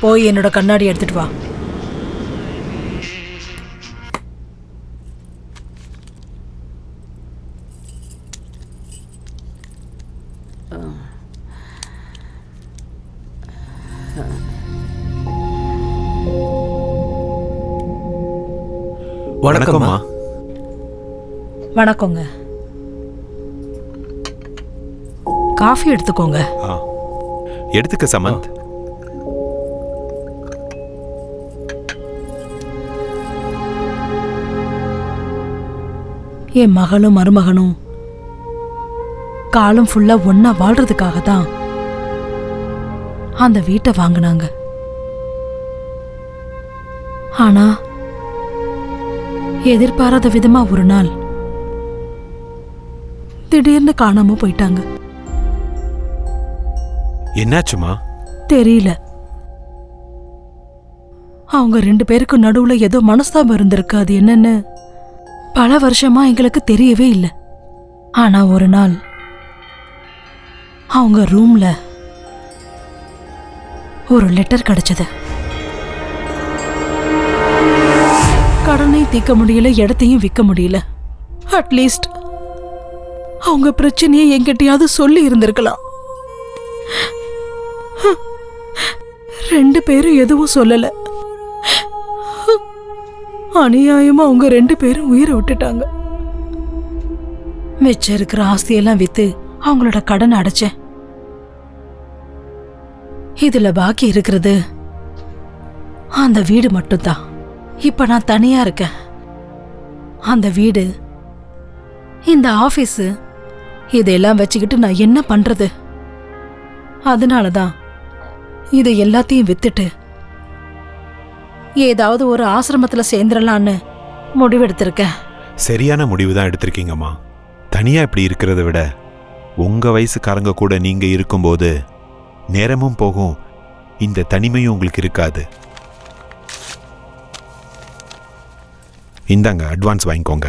போய் என்னோட கண்ணாடி எடுத்துட்டு வா. வணக்கம்மா. வணக்கங்க. காஃபி எடுத்துக்கோங்க. எடுத்துக்க சமந்த். என் மகளும் மருமகனும் காலம் ஃபுல்லா ஒண்ணா வாழ்றதுக்காக தான் அந்த வீட்டை வாங்கினாங்க. ஆனா எதிர்பாராத விதமா ஒரு நாள் திடீர்னு காணாம போயிட்டாங்க. என்னாச்சுமா? தெரியல. அவங்க ரெண்டு பேருக்கு நடுவுல ஏதோ மனஸ்தாபம் இருந்திருக்கு அது என்னன்னு பல வருஷமா எங்களுக்கு தெரியவே இல்லை. ஆனா ஒரு நாள் அவங்க ரூம்ல ஒரு லெட்டர் கிடைச்சது. கடனை தீர்க்க முடியல இடத்தையும் விற்க முடியல. அட்லீஸ்ட் அவங்க பிரச்சனையை என்கிட்டயாவது சொல்லி இருந்திருக்கலாம். ரெண்டு பேரும் எதுவும் சொல்லலை. அநியாயமா அவங்க ரெண்டு பேரும் உயிரை விட்டுட்டாங்க. மிச்சம் இருக்கிற ஆஸ்தியெல்லாம் வித்து அவங்களோட கடனை அடைச்சேன். இதுல பாக்கி இருக்கிறது அந்த வீடு மட்டும்தான். இப்ப நான் தனியா இருக்கேன். அந்த வீடு இந்த ஆஃபீஸு இதெல்லாம் வச்சுக்கிட்டு நான் என்ன பண்றது? அதனால தான் இதை எல்லாத்தையும் வித்துட்டு ஏதாவது ஒரு ஆசிரமத்தில் சேர்ந்துடலான்னு முடிவெடுத்திருக்கேன். சரியான முடிவு தான் எடுத்திருக்கீங்கம்மா. தனியாக இப்படி இருக்கிறத விட உங்கள் வயசுக்காரங்க கூட நீங்கள் இருக்கும்போது நேரமும் போகும் இந்த தனிமையும் உங்களுக்கு இருக்காது. இந்தாங்க அட்வான்ஸ் வாங்கிக்கோங்க.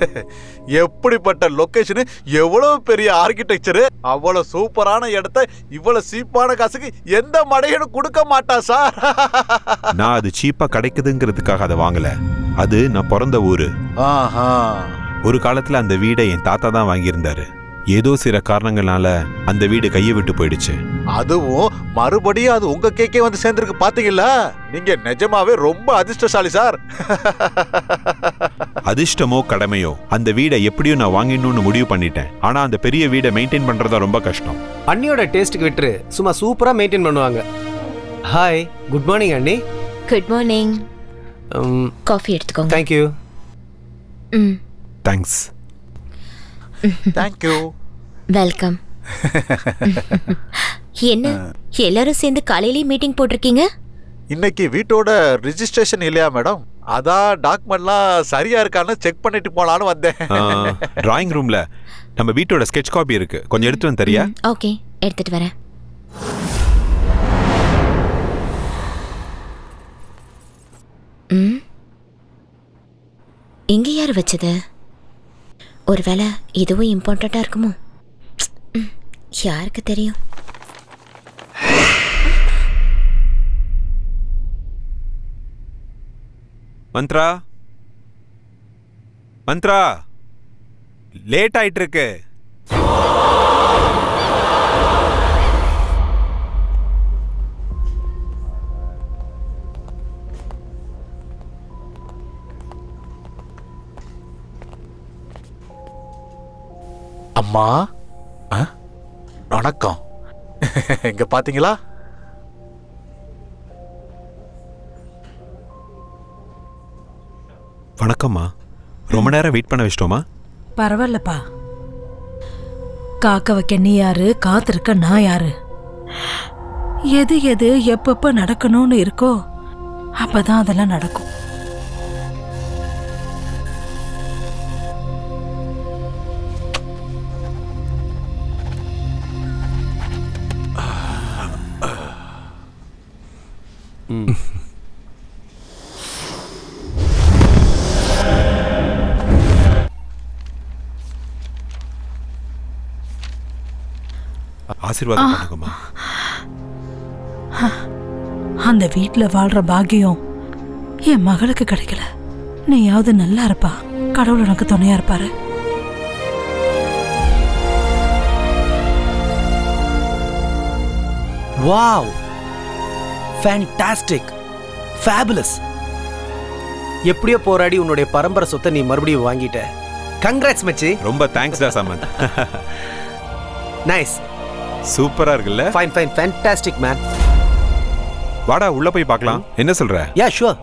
எப்படிப்பட்ட லொகேஷனு எவ்வளவு பெரிய ஆர்கிடெக்சரு அவ்வளவு சூப்பரான இடத்த இவ்வளவு சீப்பான காசுக்கு எந்த மடையனும் கொடுக்க மாட்டா சார் நான் அது சீப்பா கிடைக்குதுங்கிறதுக்காக அதை வாங்கல. அது நான் பிறந்த ஊரு. ஆஹா. ஒரு காலத்துல அந்த வீடை என் தாத்தா தான் வாங்கியிருந்தாரு. ஏதோ சில காரணங்களால அந்த வீடு கையை விட்டு போயிடுச்சு. அதுவும் மறுபடியும் அது உங்க கேக்கே வந்து சேர்ந்திருக்கு பாத்தீங்களா? நீங்க நிஜமாவே ரொம்ப அதிர்ஷ்டசாலி சார் அதிர்ஷ்டமோ கடமையோ அந்த வீடை எப்படியும் நான் வாங்கிடணும்னு முடிவு பண்ணிட்டேன். ஆனா அந்த பெரிய வீடை மெயின்டைன் பண்றதா ரொம்ப கஷ்டம். அண்ணியோட டேஸ்ட்டுக்கு விட்டுரு. சும்மா சூப்பரா மெயின்டைன் பண்ணுவாங்க. ஹாய் குட் மார்னிங் அண்ணி. குட் மார்னிங் காஃபி எடுத்துக்கோங்க. தேங்க்யூ ம். தேங்க்ஸ் தேங்க்யூ வெல்கம் என்ன? எல்லாரும் சேர்ந்து காலையிலேயே மீட்டிங் போட்டிருக்கீங்க? இன்னைக்கு வீட்டோட ரிஜிஸ்ட்ரேஷன் இல்லையா மேடம் அதான் டாக்குமெண்ட்லாம் சரியா இருக்கான்னு செக் பண்ணிட்டு போலான்னு வந்தேன். டிராயிங் ரூம்ல நம்ம வீட்டோட ஸ்கெட்ச் காப்பி இருக்கு. கொஞ்சம் எடுத்து வந்து தரியா? ஓகே. எடுத்துட்டு வரேன். ம்? இங்க யார் வச்சது? ஒருவேளை இதுவும் இம்பார்ட்டண்ட்டாக இருக்குமோ? ம், யாருக்கு தெரியும்? மந்த்ரா? மந்த்ரா லேட் ஆயிட்டு இருக்கு அம்மா ஆ? வணக்கம். இங்க பாத்தீங்களா? வணக்கம்மா. ரொம்ப நேரம் வெயிட் பண்ண வச்சிட்டோமா? பரவாயில்லப்பா. காக்க வைக்க நீ யாரு காத்திருக்க நான் யாரு? எது எது எப்பப்போ நடக்கணும்னு இருக்கோ அப்பதான் அதெல்லாம் நடக்கும். ஆசீர்வாதம் பண்ணுங்கம்மா. அந்த வீட்ல வாழ்ற பாக்கியம் என் மகளுக்கு கிடைக்கல. நீயாவது நல்லா இருப்பா. கடவுள் உனக்கு துணையா இருப்பாரு. வாவ். ஃபேண்டாஸ்டிக் ஃபேபுலஸ் எப்படியோ போராடி உன்னுடைய பரம்பரை சொத்தை நீ மறுபடியும் வாங்கிட்ட. கங்க்ராட்ஸ் மச்சி. ரொம்ப தேங்க்ஸ்டா சமந்த். நைஸ் சூப்பரா இருக்குல்ல? ஃபைன் ஃபைன் ஃபேண்டாஸ்டிக் மேன் வாடா உள்ள போய் பார்க்கலாம். என்ன சொல்ற? யா ஷுவர்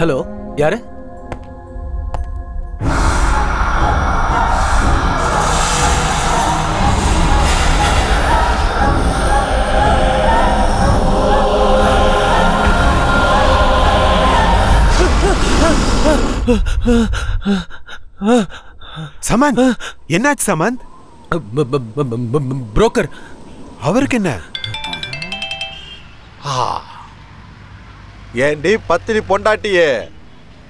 ஹலோ யாரு? சமந்த் என்னாச்சு சமந்த் புரோக்கர். அவருக்கு என்ன? ஏண்டி பத்தினி பொண்டாட்டியே?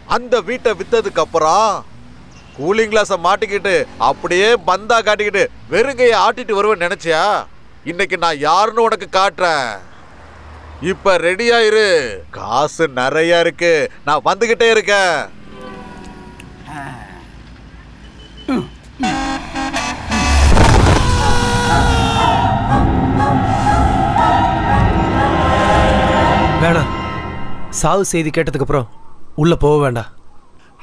அந்த வீட்டை வித்ததுக்கு அப்புறம் கூலிங் கிளாஸை மாட்டிக்கிட்டு அப்படியே பந்தா காட்டிக்கிட்டு வெறுங்கையை ஆட்டிட்டு வருவேன் நினைச்சியா? இன்னைக்கு நான் யாருன்னு உனக்கு காட்டுறேன். இப்ப ரெடியா இரு. காசு நிறைய இருக்கு. நான் வந்துகிட்டே இருக்கேன். சாவு செய்தி கேட்டதுக்கு அப்புறம் உள்ள போக வேண்டாம்.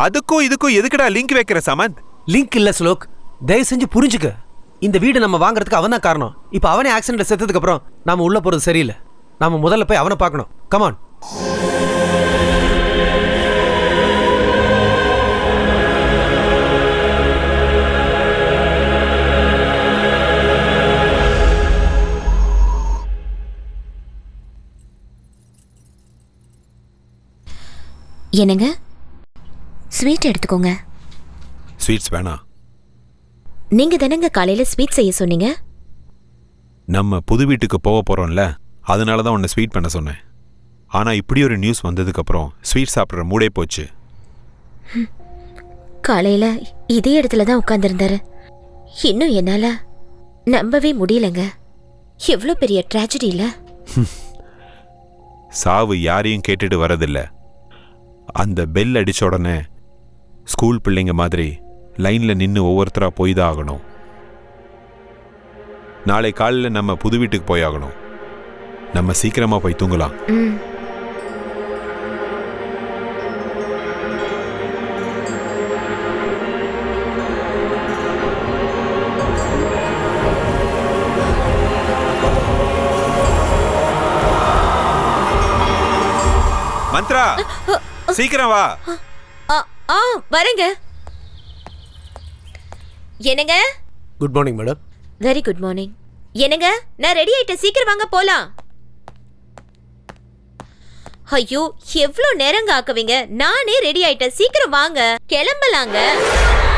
அதுக்கும் இதுக்கும் எதுக்குடா லிங்க் வைக்கிற சமந்த் லிங்க் இல்ல ஸ்லோக் தயவு செஞ்சு புரிஞ்சுக்க. இந்த வீடு நம்ம வாங்குறதுக்கு அவன் தான் காரணம். இப்போ அவனே ஆக்சிடென்ட்ல செத்ததுக்கு அப்புறம் நாம உள்ள போறது சரியில்லை. நாம முதல்ல போய் அவனை பார்க்கணும். கமான் என்னங்க? ஸ்வீட் எடுத்துக்கோங்க. ஸ்வீட்ஸ் வேணாம் நீங்க தானங்க காலையில ஸ்வீட் செய்ய சொன்னீங்க? நம்ம புது வீட்டுக்கு போக போறோம்ல அதனால தான் உன்னை ஸ்வீட் பண்ண சொன்னேன். ஆனா இப்படி ஒரு நியூஸ் வந்ததுக்கப்புறம் ஸ்வீட் சாப்பிட்ற மூடே போச்சு. காலையில இதே இடத்துல தான் உட்கார்ந்திருந்தாரு. இன்னும் என்னால நம்பவே முடியலங்க. எவ்வளோ பெரிய ட்ராஜடி இல்ல சாவு யாரையும் கேட்டுட்டு வரதில்ல. அந்த பெல் அடிச்ச உடனே ஸ்கூல் பிள்ளைங்க மாதிரி லைன்ல நின்று ஒவ்வொருத்தரா போய் தான் ஆகணும் நாளை காலையில் நம்ம புது வீட்டுக்கு போய் ஆகணும் நம்ம சீக்கிரமா போய் தூங்கலாம். மந்த்ரா! சீக்கிரம் வா. ஆ ஆ வரேங்க. என்னங்க? Good morning madam very good morning என்னங்க? நான் ரெடி ஆயிட்டேன். சீக்கிரம் வாங்க போலாம். ஐயோ எவ்வளோ நேரங்க ஆக்குவீங்க? நானே ரெடி ஆயிட்டேன். சீக்கிரம் வாங்க. கிளம்பலாங்க.